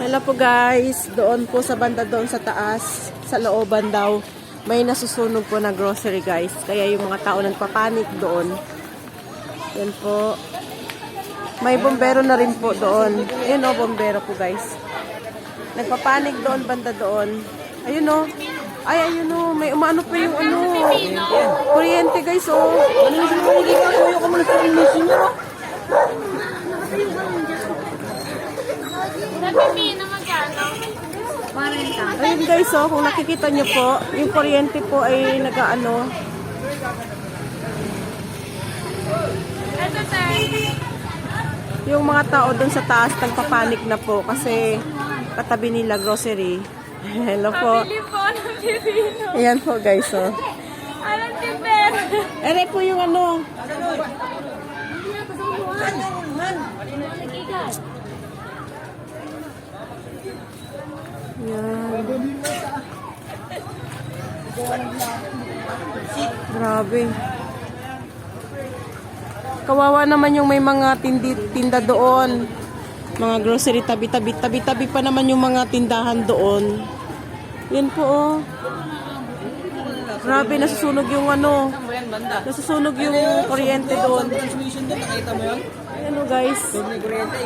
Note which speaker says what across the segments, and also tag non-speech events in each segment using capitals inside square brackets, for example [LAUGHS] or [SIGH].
Speaker 1: Hello po guys, doon po sa banda doon sa taas, sa looban daw, may nasusunog po na grocery guys. Kaya yung mga tao nagpapanik doon. Yan po. May bombero na rin po doon. Ayun o, bombero po guys. Nagpapanik doon, banda doon. Ayun o. Ay, ayun o. May umano po yung ano. Kuryente guys o. Ano yung hindi ka po yung kamulat sa inisip mo?
Speaker 2: Nabibili na magkano?
Speaker 1: Ayun guys, oh, kung nakikita nyo po, yung kuryente po ay nagaano. Yung mga tao doon sa taas nagpapanik na po kasi katabi nila grocery. [LAUGHS] Hello po. Ayan po guys, oh.
Speaker 2: Anong tipper?
Speaker 1: Ere po yung ano. Yan. Grabe. Kawawa naman yung may mga tindi, tinda doon. Mga grocery tabi-tabi. Tabi-tabi pa naman yung mga tindahan doon. Yan po oh. Grabe, nasusunog yung ano. Nasusunog yung kuryente doon.
Speaker 3: Transmission doon, nakita mo yun?
Speaker 1: Ano guys?
Speaker 3: Kuryente,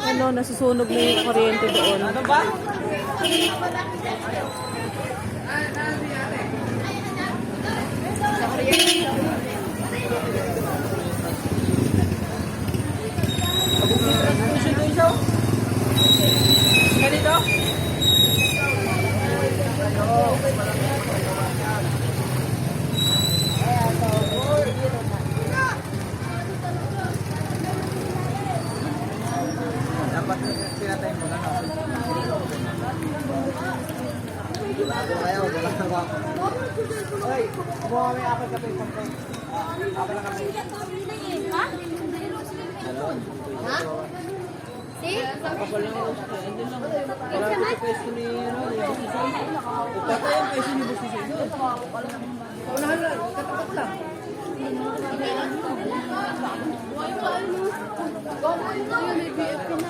Speaker 1: Ano, nasusunog na yung kuryente doon.
Speaker 3: Ano ba? Transmission Bago kayo, wala na ba? Hoy, kumuha kami apat kape. Apat lang kami.
Speaker 2: Ha? Ha? Si?
Speaker 3: Kapal lang ako. Andun lang. Wala ko peso ni Patay ang peso ni Busi sa doon. Kaunahan lang. Katapat lang. Go, go, go. May BF na.